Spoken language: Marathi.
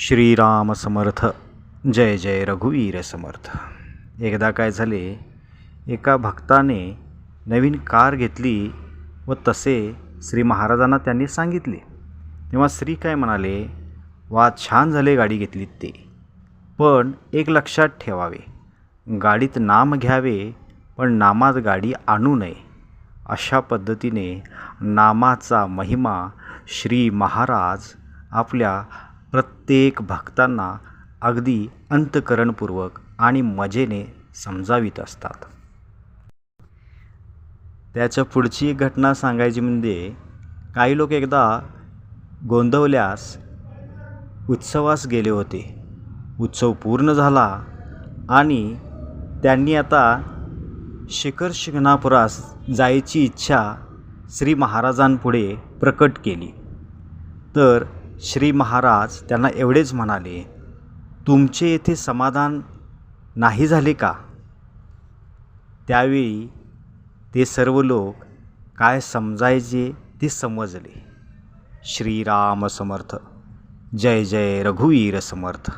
श्रीराम समर्थ जय जय रघुवीर समर्थ एकदा काय झाले एका भक्ताने नवीन कार घेतली व तसे श्री महाराजांना त्यांनी सांगितले. तेव्हा श्री काय म्हणाले वा छान झाले गाडी घेतलीत ते. पण एक लक्षात ठेवावे. गाडीत नाम घ्यावे पण नामात गाडी आणू नये. अशा पद्धतीने नामाचा महिमा श्री महाराज आपल्या प्रत्येक भक्तांना अगदी अंतकरणपूर्वक आणि मजेने समजावीत असतात. त्याच्या पुढची एक घटना सांगायची म्हणजे काही लोक एकदा गोंदवल्यास उत्सवास गेले होते. उत्सव पूर्ण झाला आणि त्यांनी आता शिखर शिंगणापुरास जायची इच्छा श्री महाराजांपुढे प्रकट केली. तर श्री महाराज त्यांना एवढेच म्हणाले तुमचे येथे समाधान नाही झाले का? त्यावेळी ते सर्व लोक काय समजायचे ते समजले. श्रीराम समर्थ जय जय रघुवीर समर्थ.